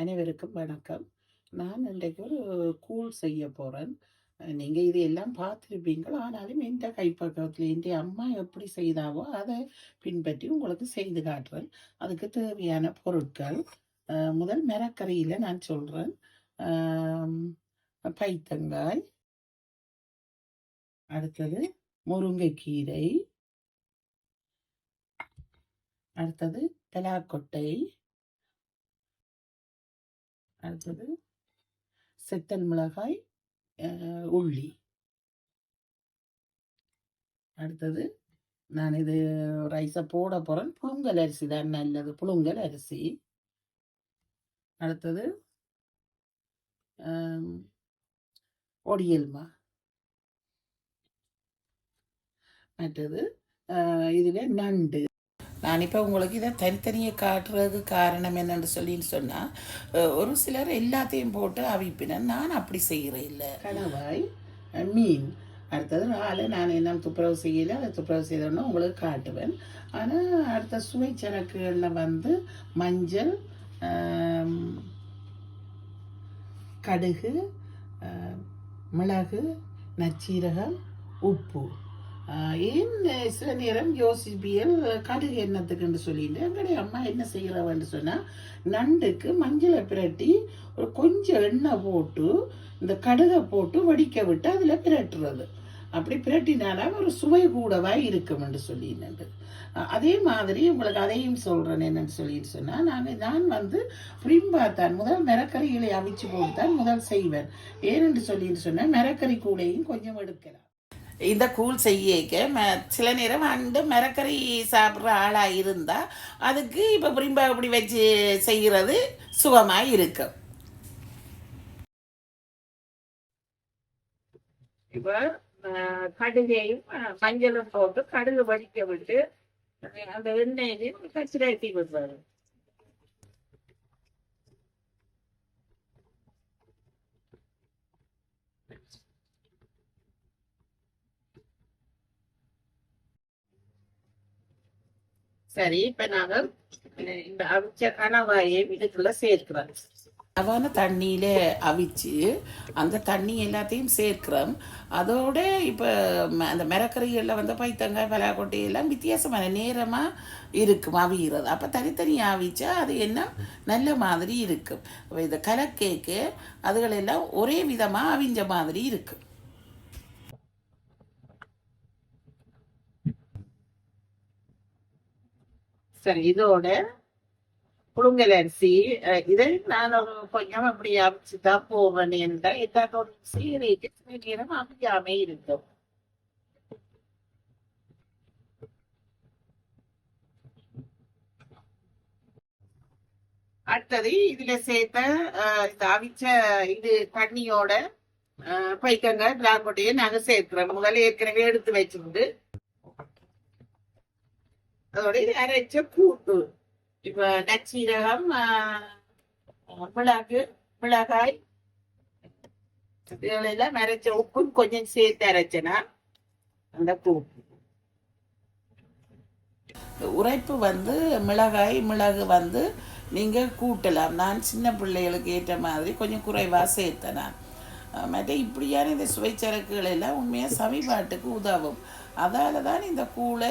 அனைவருக்கும் வணக்கம். நான் இன்றைக்கு ஒரு கூழ் செய்ய போகிறேன் நீங்கள் இது எல்லாம் பார்த்துருப்பீங்களோ ஆனாலும் இந்த கைப்பக்கத்தில் இந்த அம்மா எப்படி செய்தாவோ, அதை பின்பற்றி உங்களுக்கு செய்து காட்டுறேன். அதுக்கு தேவையான பொருட்கள், முதல் மிரக்கறியில நான் சொல்கிறேன் பைத்தங்காய். அடுத்தது முருங்கைக்கீரை. அடுத்தது பலாக்கொட்டை. அடுத்தது செத்தல் மிளகாய், உள்ளி. அடுத்தது நான் இது ரைஸை போட போகிறேன் புழுங்கல் அரிசி தான் நல்லது. புழுங்கல் அரிசி. அடுத்தது ஒடியல்மா மற்றது இதில் நண்டு. நான் இப்போ உங்களுக்கு இதை தனித்தனியாக காட்டுறதுக்கு காரணம் என்னன்னு சொல்லின்னு சொன்னால் ஒரு சிலர் எல்லாத்தையும் போட்டு அவிப்பினர். நான் அப்படி செய்கிறேன் இல்லை கணவாய், மீன். அடுத்தது இறால நான் என்ன துப்புரவு செய்யல. அதை துப்புரவு செய்தோன்னா உங்களுக்கு காட்டுவேன். ஆனால் அடுத்த சுவை வந்து மஞ்சள், கடுகு, மிளகு, நச்சீரகம், உப்பு. ஏன் சில நேரம் யோசிப்பியல் கடுகு என்னத்துக்குன்னு சொல்லிட்டு, எங்களுடைய அம்மா என்ன செய்கிறவன்னு சொன்னால் நண்டுக்கு மஞ்சளை பிரட்டி ஒரு கொஞ்சம் எண்ணெய் போட்டு, இந்த கடுகை போட்டு வடிக்க விட்டு அதில் பிரட்டுறது. அப்படி பிரட்டினால ஒரு சுவை கூடவா இருக்கும்னு சொல்லினது. அ அதே மாதிரி உங்களுக்கு அதையும் சொல்கிறேன் என்னன்னு சொல்லிட்டு சொன்னால் நான் நான் வந்து பிரிம்பாத்தான் முதல் மரக்கறிகளை அவிச்சு போட்டு தான் முதல் செய்வேன். ஏனென்று சொல்லிட்டு சொன்னால் மரக்கறி கூடையும் கொஞ்சம் எடுக்கலாம். இந்த கூழ் செய்யக்க ம சில நேரம் அண்டு மிரக்கறி சாப்பிட்ற ஆளாக இருந்தால் அதுக்கு இப்போ பிரிம்பா இப்படி வச்சு செய்கிறது சுகமாக இருக்கும். இப்போ கடுகையும், மஞ்சளும் போட்டு கடுகு வடிக்க விட்டு, அந்த எண்ணெயிலயும் பச்சரிசி விடுவாரு சரி, இப்ப நாங்க இந்த அவிச்ச கணவாயை இதுக்குள்ள சேர்க்கிறோம். அளவான தண்ணியில் அவிச்சு, அந்த தண்ணி எல்லாத்தையும் சேர்க்கிறோம். அதோட இப்போ ம அந்த மிரக்கறிகளில் வந்து பைத்தங்காய், பலாக்கொட்டை எல்லாம் வித்தியாசமான நேரமாக இருக்கும் அவிகிறது அப்போ தனித்தனியாக அவிச்சா அது என்ன நல்ல மாதிரி இருக்கும். அப்ப இந்த கலக்கேக்கு அதுகளெல்லாம் ஒரே விதமாக அவிஞ்ச மாதிரி இருக்கும். சரி, இதோட புழுங்கல் அரிசி, இதை நான் ஒரு கொஞ்சம் அப்படி அவிச்சு தான் போவேன் என்றால், எல்லாத்தோட சீரேட்டு சில நேரம் அமையாமே இருக்கும். அடுத்தது இதுல சேர்த்த இந்த அவிச்ச இது தண்ணியோட பைக்கங்க திராட்சையை நாங்க சேர்க்கிறோம். முதல்ல ஏற்கனவே எடுத்து வச்சிருந்து அதோட இது அரைச்ச கூட்டு. இப்ப நச்சீரகம், மிளகு, மிளகாய் இதுகளெல்லாம் அரைச்ச உப்பும் கொஞ்சம் சேர்த்து அரைச்சனா அந்த கூட்டு. உரைப்பு வந்து மிளகாய், மிளகு வந்து நீங்கள் கூட்டலாம். நான் சின்ன பிள்ளைகளுக்கு ஏற்ற மாதிரி கொஞ்சம் குறைவாக சேர்த்தேன் நான். மற்ற இப்படியான இந்த சுவை சரக்குகள் எல்லாம் உண்மையாக சமிபாட்டுக்கு உதவும். அதால தான் இந்த கூழ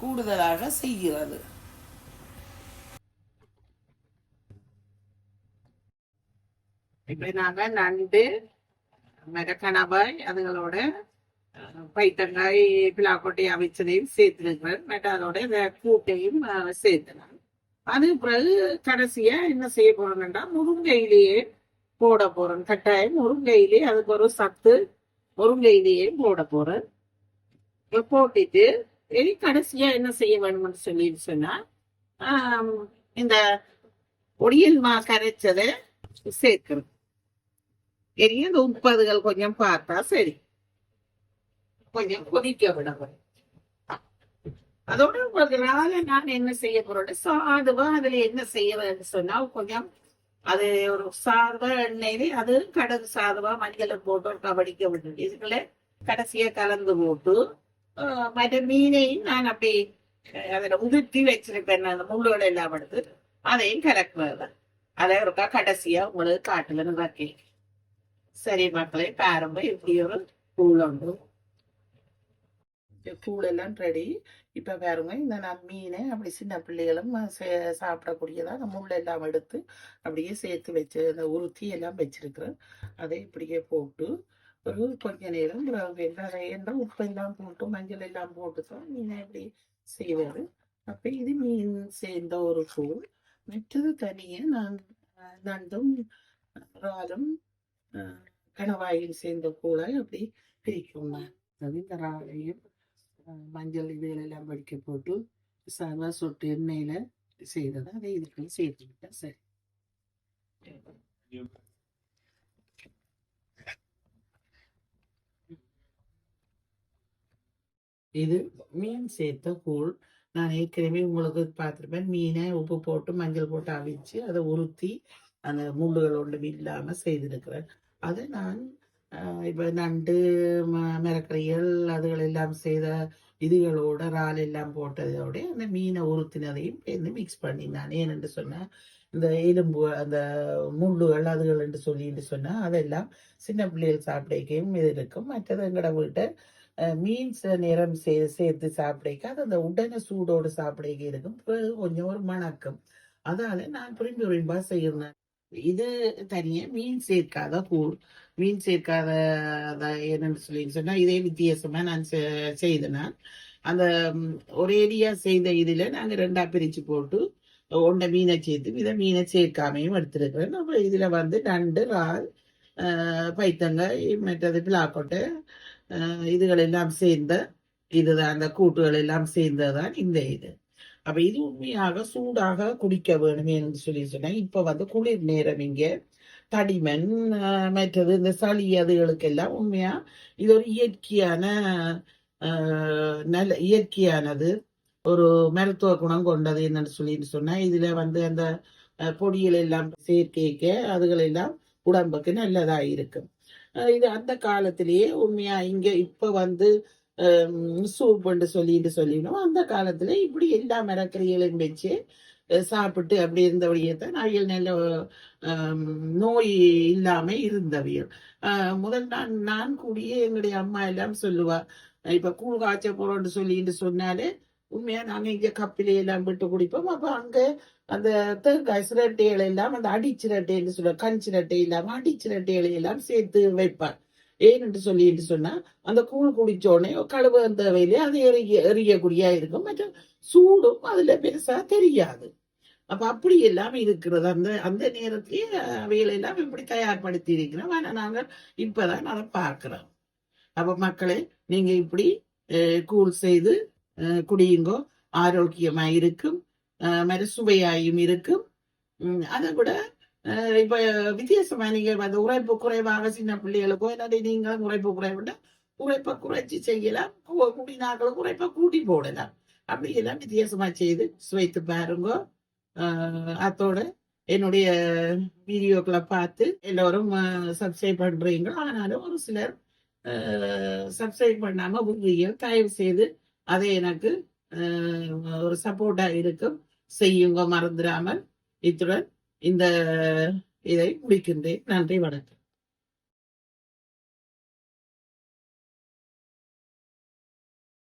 கூடுதலாக செய்கிறது. இப்ப நாங்க நண்டு, மிரக்கணவாய் அதுகளோட பைத்தங்காய், பிளாக்கொட்டை அவிச்சதையும் சேர்த்துருக்கிறேன் மற்ற அதோட கூட்டையும் சேர்த்துனாங்க அது பிறகு கடைசியா என்ன செய்ய போறோம்னா, முருங்கையிலேயே போட போறேன் கட்டாயம் முருங்கையிலேயே அதுக்கு ஒரு சத்து முருங்கையிலேயே போட போறேன். போட்டுட்டு இனி கடைசியா என்ன செய்ய வேணும்னு சொல்லி சொன்னா, இந்த பொடியல் மா கரைச்சத சேர்க்கணும். இனி இந்த உப்பு கொஞ்சம் பார்த்தா சரி. கொஞ்சம் கொதிக்க விடணும். அதோட உங்களுக்கு நான் என்ன செய்ய போறேன், சாதுவா அதுல என்ன செய்யறேன்னு சொன்னா, கொஞ்சம் அது ஒரு சாதுவா எண்ணெயிலே அது கடுகு சாதுவா மஞ்சள போட்டு கபடிக்க வடிக்க விட்டுட்டு, இதுக்குள்ள கடைசியா கலந்து போட்டு, மற்ற மீனையும் நான் அப்படி அதில் உதிர்த்தி வச்சிருப்பேன். அந்த முள்ளுகள் எல்லாம் எடுத்து, அதையும் கலக்குவேன். அதை ஒருக்கா கடைசியா உங்களுக்கு காட்டுல நிறக்கி சரி மக்களே பாருங்க இப்படி ஒரு கூழ் உண்டு கூழ் எல்லாம் ரெடி இப்ப பாருங்க இந்த நான் மீனை அப்படி சின்ன பிள்ளைகளும் சாப்பிடக்கூடியதா அந்த முள் எல்லாம் எடுத்து அப்படியே சேர்த்து வச்சு அந்த உருத்தி எல்லாம் வச்சிருக்கிறேன் அதை இப்படியே போட்டு ஒரு கொஞ்ச நேரம் பிறகு என்ன உப்பு எல்லாம் போட்டு மஞ்சள் எல்லாம் போட்டு தான் மீனை இப்படி செய்வார் அப்ப இது மீன் சேர்ந்த ஒரு கூழ் மற்றது தனியே நான் நண்டும் இறாலும் அஹ், கணவாயும் சேர்ந்த கூழாய் அப்படி பிரிக்கும். நான் அது இந்த இறாலையும் மஞ்சள் இதையெல்லாம் படிக்க போட்டு சாதா சொட்டு எண்ணெயில செய்ததை. அதை இதுக்குள்ள சேர்த்துக்கிட்டேன் சரி. இது மீன் சேர்த்த கூழ். நான் ஏற்கனவே உங்களுக்கு பார்த்துருப்பேன். மீனை உப்பு போட்டு மஞ்சள் போட்டு அவிச்சு அதை உருத்தி அந்த முள்ளுகள் ஒன்றும் இல்லாமல் செய்திருக்கிறேன். அதை நான் இப்போ நண்டு ம- மிரக்கறிகள் அதுகள் எல்லாம் செய்த இதுகளோட இறால் எல்லாம் போட்டதோட அந்த மீனை உருத்தினதையும் சேர்ந்து மிக்ஸ் பண்ணி நான் ஏனென்று சொன்னால் இந்த எலும்பு அந்த முள்ளுகள் அதுகள் என்று சொல்லிட்டு சொன்னால் அதெல்லாம் சின்ன பிள்ளைகள் சாப்பிடக்கையும் இது இருக்கும். மற்றது எங்கட வீட்டை மீன் சில நேரம் சே சேர்த்து சாப்பிடைக்க அது அந்த உடனே சூடோடு சாப்பிடைக்க இருக்கும். பிறகு கொஞ்சம் ஒரு மணக்கம். அதால நான் விரும்பி விரும்பா செய்யறேன் இது தனியா மீன் சேர்க்காத கூழ் மீன் சேர்க்காத என்னன்னு சொல்லி சொன்னா இதே வித்தியாசமா நான் செ- நான். அந்த ம், ஒரேடியா செய்த இதுல நாங்க ரெண்டா பிரிச்சு போட்டு ஒன்றை மீனை சேர்த்து இதை மீனை சேர்க்காமையும் எடுத்திருக்கிறேன். நம்ம இதுல வந்து நண்டு இறால் பைத்தங்காய் மற்றது பிளாக்கொட்டை இதுகள் எல்லாம் சேர்ந்த இதுதான் அந்த கூட்டுகள் எல்லாம் சேர்ந்ததுதான் இந்த இது. அப்ப இது உண்மையாக சூடாக குடிக்க வேணுமே என்று சொல்லி சொன்னா இப்ப வந்து குளிர் நேரம் இங்க. தடிமன் மற்றது இந்த சளி அதுகளுக்கெல்லாம் உண்மையா இது ஒரு இயற்கையான நல்ல இயற்கையானது. ஒரு மருத்துவ குணம் கொண்டது என்னன்னு சொல்லிட்டு சொன்னா இதுல வந்து அந்த பொடிகள் எல்லாம் சேர்க்கைக்க அதுகளெல்லாம் உடம்புக்கு நல்லதா இருக்கும். இது அந்த காலத்திலேயே உண்மையா இங்க இப்ப வந்து சூப்புன்னு சொல்லிட்டு சொல்லிடும் அந்த காலத்துல இப்படி எல்லா மரக்கறிகளையும் வச்சு சாப்பிட்டு அப்படி இருந்தபடியே தான் நாய்கள் நல்ல நோய் இல்லாம இருந்தவியல் முதல் நான் நான் கூடிய எங்களுடைய அம்மா எல்லாம் சொல்லுவா இப்ப கூழ் காய்ச்ச போறோம்னு சொல்லிட்டு சொன்னாலே உண்மையா நாங்க இங்க கப்பிலே எல்லாம் விட்டு குடிப்போம். அப்ப அங்க அந்த தேங்காய் சிரட்டைகளை எல்லாம் அந்த அடிச்சிரட்டைன்னு சொல்ல கண் சிரட்டை இல்லாம அடிச்சிரட்டைகளை எல்லாம் சேர்த்து வைப்பார். ஏன்னு சொல்லிட்டு சொன்னா அந்த கூழ் குடிச்ச உடனே கழுவு அந்த வேலையை அது எறிய எறியக்கூடியா இருக்கும். மற்றும் சூடும் அதுல பெருசா தெரியாது. அப்ப அப்படி எல்லாம் இருக்கிறது. அந்த அந்த நேரத்திலேயே அவைகளை எல்லாம் இப்படி தயார்படுத்தி இருக்கிறோம். ஆனா நாங்கள் இப்பதான் அதை பார்க்கிறோம். அப்ப மக்களே நீங்க இப்படி கூழ் செய்து குடியுங்கோ. ஆரோக்கியமா இருக்கும். மறுசுவையாயும் சுவையாயும் இருக்கும். அதை விட இப்ப வித்தியாசமா நீங்க அந்த உழைப்பு குறைவாக சின்ன பிள்ளைகளுக்கோ என்னடி நீங்களும் உழைப்பு குறைவுண்டா உழைப்பை குறைச்சி செய்யலாம். குடிநாக்களும் உழைப்பை கூட்டி போடலாம். அப்படி எல்லாம் வித்தியாசமா செய்து சுவைத்து பாருங்க. அதோட என்னுடைய வீடியோக்களை பார்த்து எல்லோரும் சப்ஸ்கிரைப் பண்றீங்க ஆனாலும் ஒரு சிலர் சப்ஸ்கிரைப் பண்ணாம விடுறீங்க தயவு செய்து அதை எனக்கு ஒரு சப்போர்ட்டா இருக்கும். செய்யுங்க மறந்துடாமல் இத்துடன் இந்த இதை முடிக்கின்றேன். நன்றி வணக்கம்.